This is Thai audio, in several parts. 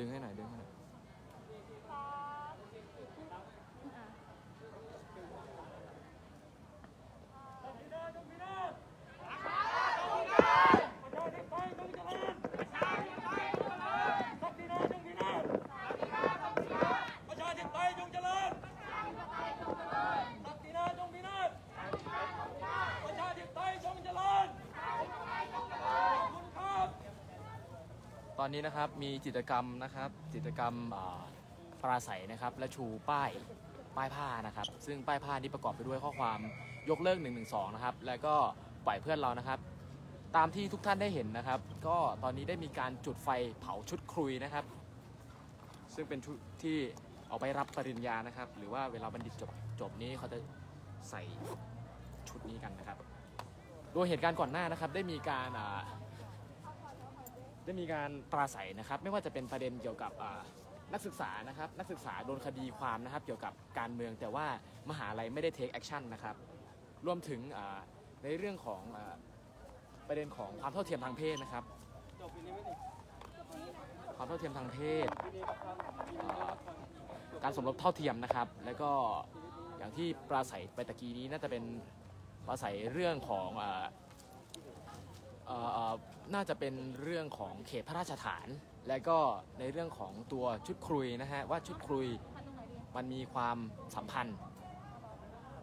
ดึงให้หน่อยดึงให้หน่อย ประชาธิปไตยจงเจริญศักดินาจงพินาศประชาธิปไตยจงเจริญขอบคุณครับ ตอนนี้นะครับมีจิตรกรรมนะครับจิตรกรรมปราศัยนะครับและชูป้ายป้ายผ้านะครับ ซึ่งป้ายผ้านี้ประกอบไปด้วยข้อความยกเลิก1นึนะครับแล้วก็ปล่อยเพื่อนเรานะครับ ตามที่ทุกท่านได้เห็นนะครับ ก็ตอนนี้ได้มีการจุดไฟเผาชุดครุยนะครับ ซึ่งเป็นชุดที่เอาไปรับปริญญานะครับ หรือว่าเวลาบัณฑิตจบจบนี้เขาจะใส่ชุดนี้กันนะครับ โดยเหตุการณ์ก่อนหน้านะครับได้มีการอ่า ได้มีการปราศัยนะครับ ไม่ว่าจะเป็นประเด็นเกี่ยวกับนักศึกษานะครับ นักศึกษาโดนคดีความนะครับ เกี่ยวกับการเมืองแต่ว่ามหาลัยไม่ได้เทคแอคชั่นนะครับ รวมถึงในเรื่องของอประเด็นของความเท่าเทียมทางเพศนะครับความเท่าเทียมทางเพศ การสมรสเท่าเทียมนะครับ แล้วก็อย่างที่ปราศัยไปตะกี้นี้น่าจะเป็นปราศัยเรื่องของ เอ่อเอ่อน่าจะเป็นเรื่องของเขตพระราชฐาน และก็ในเรื่องของตัวชุดครุยนะฮะว่าชุดครุยมันมีความสัมพันธ์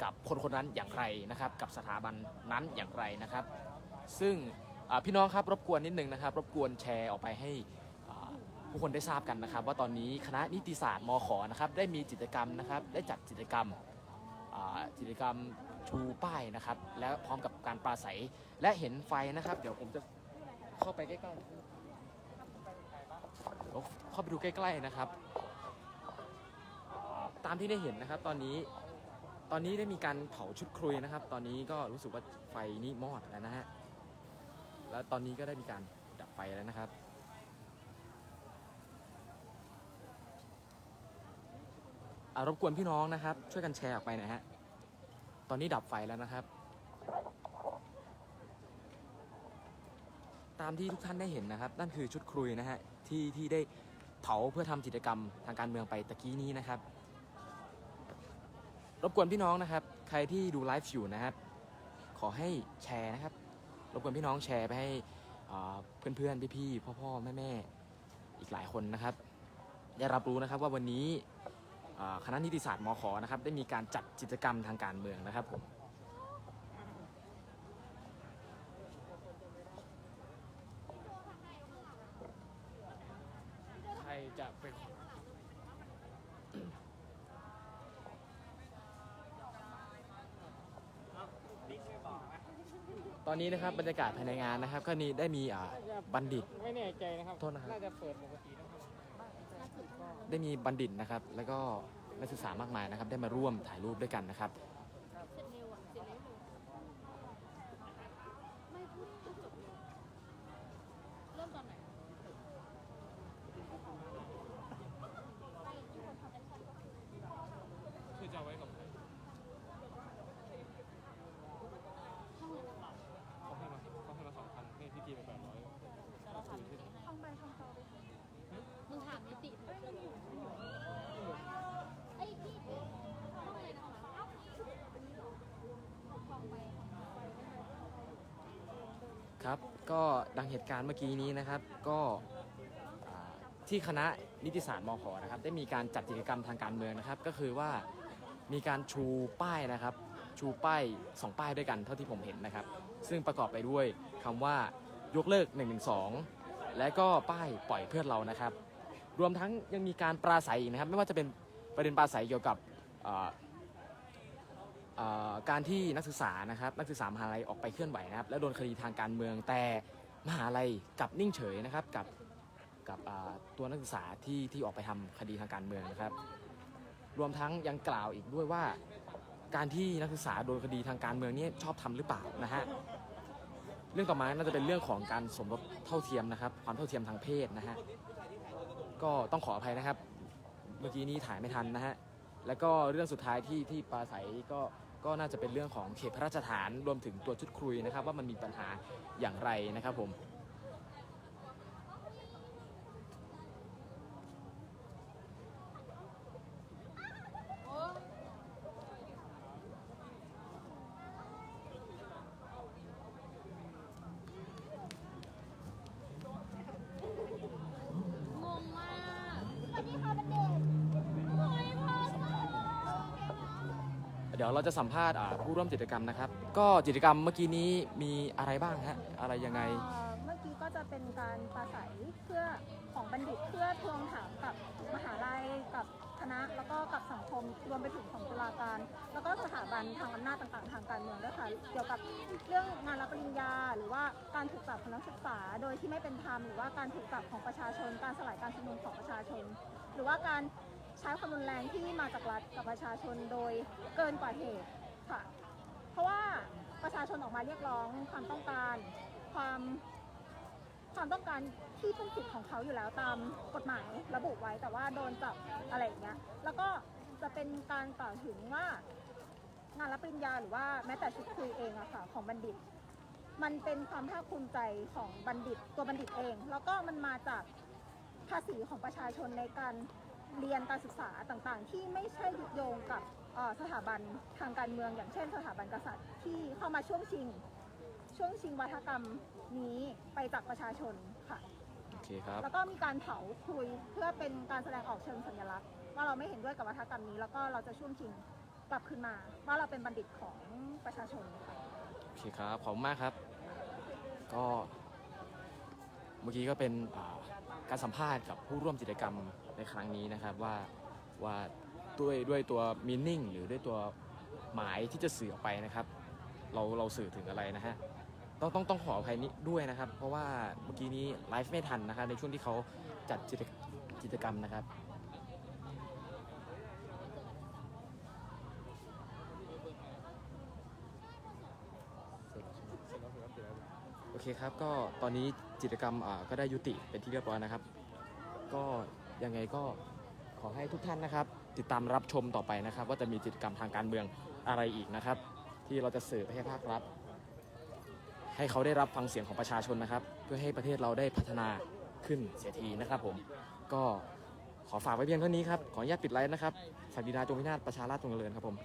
กับคนคนนั้นอย่างไรนะครับ กับสถาบันนั้นอย่างไรนะครับ ซึ่งอ่าพี่น้องครับรบกวนนิดนึงนะครับ รบกวนแชร์ออกไปให้อ่าผู้คนได้ทราบกันนะครับ ว่าตอนนี้คณะนิติศาสตร์มขนะครับได้มีกิจกรรมนะครับได้จัดกิจกรรม กิจกรรมชูป้ายนะครับ และพร้อมกับการปราศัยและเห็นไฟนะครับ เดี๋ยวผมจะเข้าไปใกล้ๆเข้าไปดูใกล้ๆนะครับ ตามที่ได้เห็นนะครับ ตอนนี้ตอนนี้ได้มีการเผาชุดครุยนะครับ ตอนนี้ก็รู้สึกว่าไฟนี้มอดแล้วนะฮะ แล้วตอนนี้ก็ได้มีการดับไฟแล้วนะครับ อ่า รบกวนพี่น้องนะครับ ช่วยกันแชร์ออกไปนะฮะ ตอนนี้ดับไฟแล้วนะครับ ตามที่ทุกท่านได้เห็นนะครับ นั่นคือชุดครุยนะฮะที่ที่ได้เผาเพื่อทำกิจกรรมทางการเมืองไปตะกี้นี้นะครับ รบกวนพี่น้องนะครับ ใครที่ดูไลฟ์อยู่นะครับ ขอให้แชร์นะครับ รบกวนพี่น้องแชร์ไปให้อ่าเพื่อนๆพี่ๆพ่อๆแม่ๆอีกหลายคนนะครับ ได้รับรู้นะครับว่าวันนี้ คณะนิติศาสตร์มขนะครับได้มีการจัดกิจกรรมทางการเมืองนะครับผมใครจะเป็นตอนนี้นะครับบรรยากาศภายในงานนะครับ ก็นี่ได้มีอ่าบัณฑิต ไม่แน่ใจนะครับ โทษนะครับ น่าจะเปิดปกตินะครับ ได้มีบัณฑิตนะครับ แล้วก็นักศึกษามากมายนะครับ ได้มาร่วมถ่ายรูปด้วยกันนะครับ เสร็จเร็วอะ เสร็จเร็วเลยไม่พูดพูดจบเร็วเริ่มตอนไหนไปที่คนทำแอคชั่นก็คือ คือจะเอาไว้กับใคร ห้องเลยนะ เขาให้มาเขาให้มาสองพันให้พี่ทีไปแปดร้อย เราถามนิติให้ห้องไปห้องเขามึงถามนิติเถอะไอ้ยพี่ห้องอะไรนะคะห้องไปห้องไป ครับก็ดังเหตุการณ์เมื่อกี้นี้นะครับ ก็ที่คณะนิติศาสตร์มขนะครับ ได้มีการจัดกิจกรรมทางการเมืองนะครับ ก็คือว่ามีการชูป้ายนะครับ ชูป้ายสองป้ายด้วยกันเท่าที่ผมเห็นนะครับ ซึ่งประกอบไปด้วยคำว่ายกเลิก1นึและก็ป้ายปล่อยเพื่อนเรานะครับ รวมทั้งยังมีการปราศัยอีกนะครับ ไม่ว่าจะเป็นประเด็นปราศัยเกี่ยวกับ การที่นักศึกษานะครับนักศึกษามหาลัยออกไปเคลื่อนไหวนะครับ และโดนคดีทางการเมืองแต่มหาลัยกับนิ่งเฉยนะครับกับกับตัวนักศึกษาที่ที่ออกไปทำคดีทางการเมืองนะครับ รวมทั้งยังกล่าวอีกด้วยว่าการที่นักศึกษาโดนคดีทางการเมืองนี่ชอบทำหรือเปล่านะฮะเรื่องต่อมาน่าจะเป็นเรื่องของการสมรสเท่าเทียมนะครับ ความเท่าเทียมทางเพศนะฮะก็ต้องขออภัยนะครับ เมื่อกี้นี้ถ่ายไม่ทันนะฮะแล้วก็เรื่องสุดท้ายที่ที่ปราศัยก็ ก็น่าจะเป็นเรื่องของเขตพระราชฐานรวมถึงตัวชุดครุยนะครับ ว่ามันมีปัญหาอย่างไรนะครับผม เดี๋ยวเราจะสัมภาษณ์อ่าผู้ร่วมกิจกรรมนะครับ ก็กิจกรรมเมื่อกี้นี้มีอะไรบ้างฮะอะไรยังไง เอ่อเมื่อกี้ก็จะเป็นการปราศัยเพื่อของบัณฑิตเพื่อทวงถามกับมหาลัยกับคณะแล้วก็กับสังคมรวมไปถึงของตุลาการ แล้วก็สถาบันทางอำนาจต่างๆ ทางการเมืองด้วยค่ะเกี่ยวกับเรื่องงานรับปริญญา หรือว่าการถูกจับของนักศึกษา โดยที่ไม่เป็นธรรมหรือว่าการถูกจับของประชาชน การสลายการชุมนุมของประชาชน หรือว่าการ ใช้ความรุนแรงที่มาจากรัฐกับประชาชนโดยเกินกว่าเหตุค่ะ เพราะว่าประชาชนออกมาเรียกร้องความต้องการความความต้องการที่เป็นสิทธิ์ของเขาอยู่แล้วตามกฎหมายระบุไว้ แต่ว่าโดนจับอะไรอย่างเงี้ยแล้วก็จะเป็นการกล่าวถึงว่างานรับปริญญาหรือว่าแม้แต่ชุดคุยเองอะค่ะของบัณฑิต มันเป็นความภาคภูมิใจของบัณฑิตตัวบัณฑิตเอง แล้วก็มันมาจากภาษีของประชาชนในการ เรียนการศึกษาต่างๆ ที่ไม่ใช่ยึดโยงกับสถาบันทางการเมือง อย่างเช่น สถาบันกษัตริย์ที่เข้ามาช่วงชิง ช่วงชิงวัฒกรรมนี้ไปจากประชาชนค่ะโอเคครับแล้วก็มีการเผาคุยเพื่อเป็นการแสดงออกเชิงสัญลักษณ์ว่าเราไม่เห็นด้วยกับวัฒกรรมนี้ แล้วก็เราจะช่วงชิงกลับคืนมา ว่าเราเป็นบัณฑิตของประชาชนค่ะโอเคครับขอบคุณมากครับ ก็เมื่อกี้ก็เป็นการสัมภาษณ์กับผู้ร่วมกิจกรรม ในครั้งนี้นะครับว่าว่าด้วยด้วยตัวมีนิ่งหรือด้วยตัวหมายที่จะสื่อออกไปนะครับ เราเราสื่อถึงอะไรนะฮะต้องต้องต้องขออภัยนี้ด้วยนะครับ เพราะว่าเมื่อกี้นี้ไลฟ์ไม่ทันนะครับในช่วงที่เขาจัดกิจกิจกรรมนะครับโอเคครับก็ตอนนี้กิจกรรมอ่าก็ได้ยุติเป็นที่เรียบร้อยนะครับ ก็ ยังไงก็ขอให้ทุกท่านนะครับ ติดตามรับชมต่อไปนะครับ ว่าจะมีกิจกรรมทางการเมืองอะไรอีกนะครับ ที่เราจะสื่อไปให้ภาครัฐให้เขาได้รับฟังเสียงของประชาชนนะครับ เพื่อให้ประเทศเราได้พัฒนาขึ้นเสียทีนะครับ ผมก็ขอฝากไว้เพียงเท่านี้ครับขออนุญาตปิดไลฟ์นะครับสักดินาจงพินาศประชาราชจงเจริญครับผม